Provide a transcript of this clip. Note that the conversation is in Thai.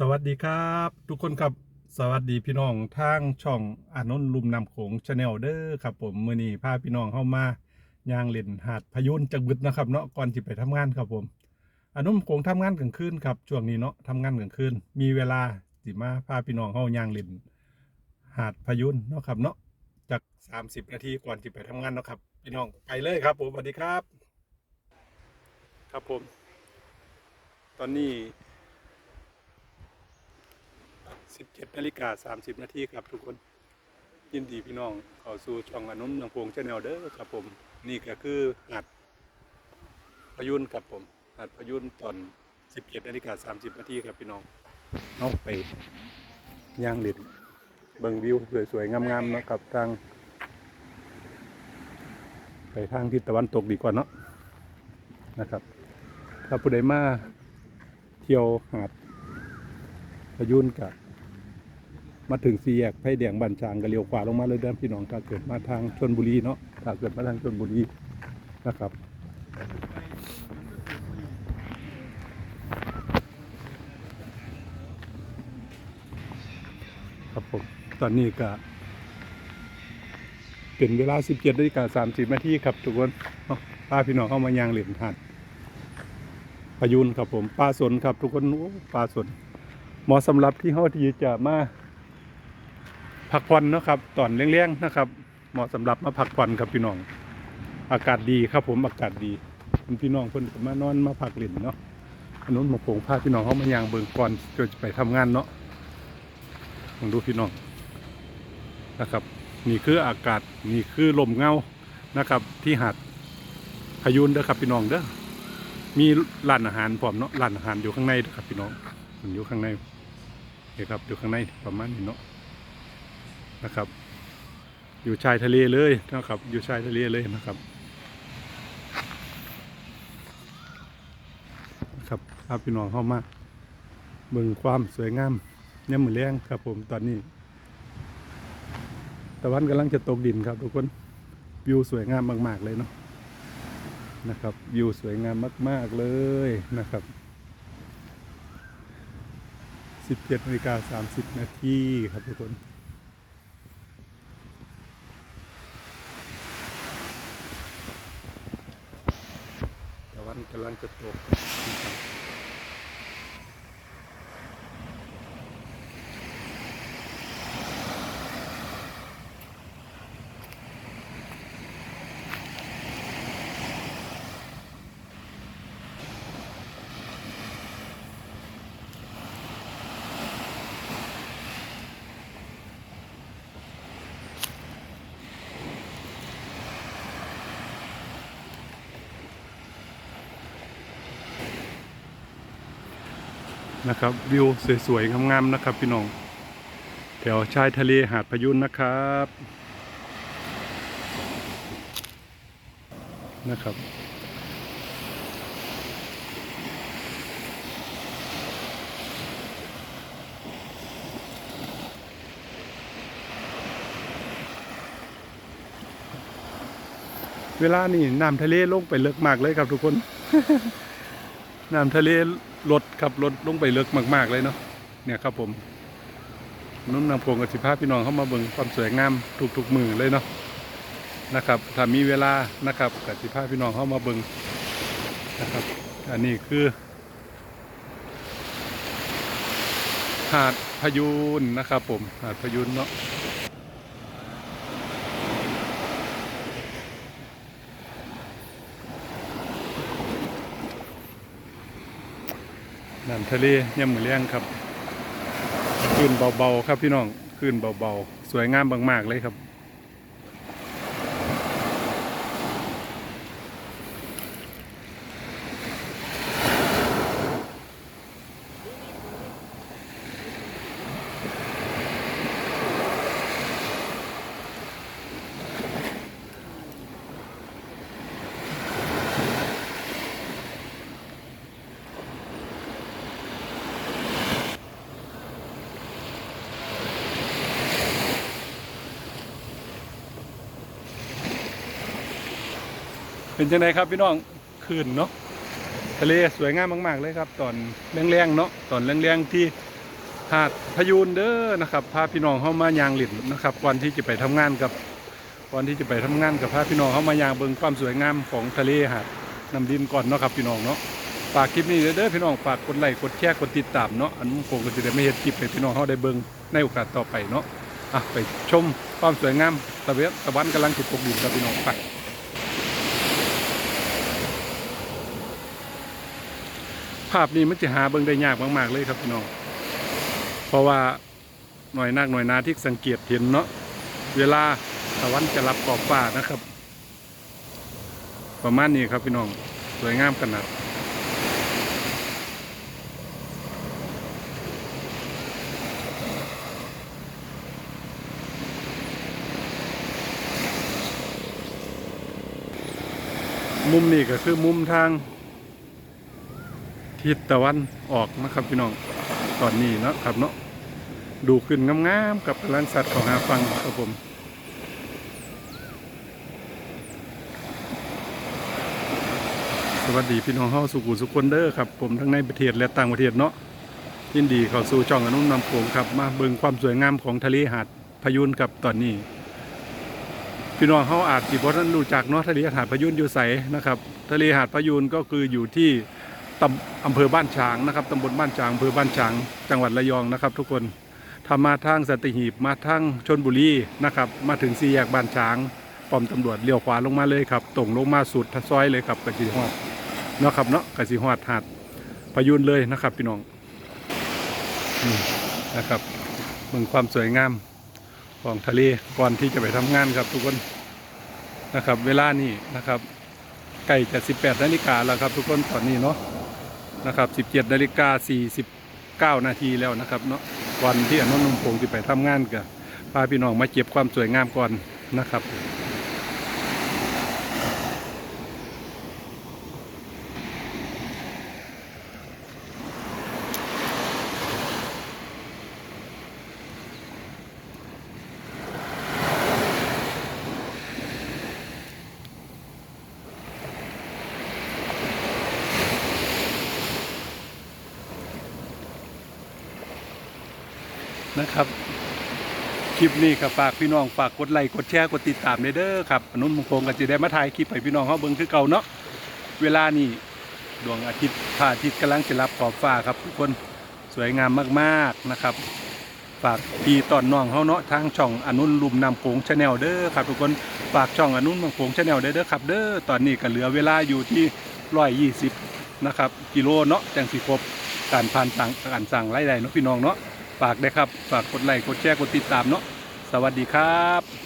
สวัสดีครับ ทุกคนครับสวัสดีพี่น้องทางช่องอานนท์ลุมนำโขงชาแนลเด้อครับ ผมมือนี้พาพี่น้องเข้ามายางเล่นหาดพยุนจักบึดนะครับเนาะก่อนที่ไปทำงานครับผมอานนท์โขงทำงานกลางคืนครับช่วงนี้เนาะทำงานกลางคืนมีเวลาสิมาพาพี่น้องเข้ายางเล่นหาดพยุนเนาะครับเนาะจาก 30 นาทีก่อนที่ไปทำงานเนาะครับ พี่น้องไปเลยครับผมสวัสดีครับ ครับผม ตอนนี้ 17นาฬิกา30 นาทีครับทุกคน ยินดีพี่น้องเข้าสู่ช่องอนุนยังพงชาแนลเด้อครับผม นี่ก็คือหัดพยุนครับผมหัดพยุนตอน 17นาฬิกา30 นาทีครับพี่น้องเอาไปย่างเล่นเบิ่งวิวสวยๆงามๆนะครับทางไปทางทิศตะวันตกดีกว่าเนาะนะครับ ถ้าผู้ใดมาเที่ยวหาดพยุนกับ มาถึงสี่แยกไผ่แดงบันจางก็เลี้ยวขวาลงมาเลยเด้อพี่น้องถ้าเกิดมาทางชนบุรีเนาะถ้าเกิดมาทางชนบุรีนะครับครับผมตอนนี้ก็เป็นเวลา 17นาฬิกา30นาทีครับทุกคนเนาพาพี่น้องเข้ามายางเหรียญหาดพยุนครับผมปลาสนครับทุกคนโอ้ปลาสนเหมาะสำหรับที่เฮาที่จะมา พักผ่อนเนาะครับตอนเลี้ยงๆนะครับ เหมาะสำหรับมาพักผ่อนครับพี่น้อง อากาศดีครับผมอากาศดีคุณพี่น้องเพิ่นมานอนมาพักเล่นเนาะอันนู้นมาโผงพาพี่น้องเขามายางเบิงก่อนจนจะไปทำงานเนาะลองดูพี่น้องนะครับ นี่คืออากาศนี่คือลมเงานะครับ ที่หาดพายุนเด้อครับพี่น้องเด้อมีร้านอาหารพร้อมเนาะร้านอาหารอยู่ข้างในเด้อครับพี่น้องมันอยู่ข้างในนี่ครับอยู่ข้างในประมาณนี้เนาะ นะครับ อยู่ชายทะเลเลยนะครับ อยู่ชายทะเลเลยนะครับครับพาพี่น้องเข้ามาเบิ่งความสวยงามเนี่ยเหมือนแรงครับ ผมตอนนี้ตะวันกำลังจะตกดินครับ ทุกคนวิวสวยงามมาก ๆ เลยเนาะนะครับวิวสวยงามมาก ๆ เลยนะครับ 17นาฬิกา30 นาทีครับทุกคน ตะ นะครับ วิวสวยๆงามๆนะครับ พี่น้องแถวชายทะเลหาดพยุนนะครับนะครับ เวลานี่น้ำทะเลลงไปเลึกมากเลยครับทุกคน น้ำทะเล ลดครับลดลงไปลึกมาก ๆ เลยเนาะเนี่ยครับผมนุ่นนำพงกับสิภาพี่น้องเข้ามาเบิ่งความสวยงามทุกๆมือเลยเนาะนะครับถ้ามีเวลานะครับกับสิภาพี่น้องเข้ามาเบิ่งนะครับ อันนี้คือ หาดพยุนนะครับผมหาดพยุนเนาะ น้ำทะเลย่ำมือเลี้ยงครับคลื่นเบาๆครับพี่น้องคลื่นเบาๆ สวยงามมากๆเลยครับ เป็นจังไดครับพี่น้องคลื่นเนาะทะเลสวยงามมาก ๆ เลยครับ ตอนแรงๆเนาะตอนแรงๆที่หาดพยูนเด้อนะครับพาพี่น้องเข้ามายางหลินนะครับก่อนที่จะไปทำงานกับก่อนที่จะไปทำงานกับพาพี่น้องเข้ามายางเบิ่งความสวยงามของทะเลหาดน้ำดินก่อนเนาะครับพี่น้องเนาะฝากคลิปนี้เด้อพี่น้องฝากกดไลค์กดแชร์กดติดตามเนาะอันผมก็จะได้ไม่เห็นคลิปให้พี่น้องเขาได้เบิ่งในโอกาสต่อไปเนาะอะไปชมความสวยงามตะเวนตะวันกำลังติดตกดินครับพี่น้องไป ภาพนี้มันจะหาเบิ่งได้ยากมาก ๆ เลยครับพี่น้อง เพราะว่าหน่อยนักหน่อยนาที่สังเกตเห็นเนาะเวลาตะวันจะรับขอบฟ้านะครับ ประมาณนี้ครับพี่น้องสวยงามขนาดมุมนี้ก็คือมุมทาง ทิศตะวันออกนะครับพี่น้องตอนนี้เนาะครับเนาะดูขึ้นงามๆกับกำลังสัตว์ของหาฟังครับผมสวัสดีพี่น้องเฮาสุขุสุขคนเด้อครับผมทั้งในประเทศและต่างประเทศเนาะยินดีเข้าสู่ช่องอนุนำโขงครับมาเบิ่งความสวยงามของทะเลหาดพยุนครับตอนนี้ พี่น้องเขาอาจสิบ่ทันรู้จักเนาะทะเลหาดพยุนอยู่ไสนะครับ ทะเลหาดพยุนก็คืออยู่ที่ ตำอำเภอบ้านฉางนะครับตำบลบ้านฉางอำเภอบ้านฉางจังหวัดระยองนะครับ ทุกคนถ้ามาทางสตหีบมาทางชนบุรีนะครับ มาถึงสี่แยกบ้านฉางป้อมตำรวจเลี้ยวขวาลงมาเลยครับตรงลงมาสุดทะซอยเลยครับกะสิฮอดเนาะครับเนาะกะสิฮอดหาดพยุนเลยนะครับพี่น้องนะครับเมืองความสวยงามของทะเลก่อนที่จะไปทำงานครับทุกคนนะครับ เวลานี้นะครับใกล้จะ 18นาฬิกาแล้วครับทุกคนตอนนี้เนาะ นะครับ17นาฬิกา49 นาทีแล้วนะครับเนาะวันที่อนุนมพงศ์จะไปทำงานกับพาพี่น้องมาเก็บความสวยงามก่อนนะครับ นะครับ คลิปนี้ก็ฝากพี่น้องฝากกดไลค์กดแชร์กดติดตามเด้อครับอนุนมงคลก็จะได้มาถ่ายคลิปให้พี่น้องเขาเบิ่งคือเก่าเนาะเวลานี้ดวงอาทิตย์พระอาทิตย์กำลังจะรับขอบฟ้าครับทุกคนสวยงามมากๆนะครับ ฝากพี่ตอนน้องเขาเนาะทางช่องอนุนลุมนำโขงชาแนลเด้อครับทุกคนฝากช่องอนุนนำโขงชาแนลเด้อครับเด้อตอนนี้ก็เหลือเวลาอยู่ที่ร้อยยี่สิบนะครับกิโลเนาะจังสิครบการผ่านสั่งการสั่งไล่ใดเนาะพี่น้องเนาะ ฝากได้ครับ ฝากกดไลค์กดแชร์กดติดตามเนาะสวัสดีครับ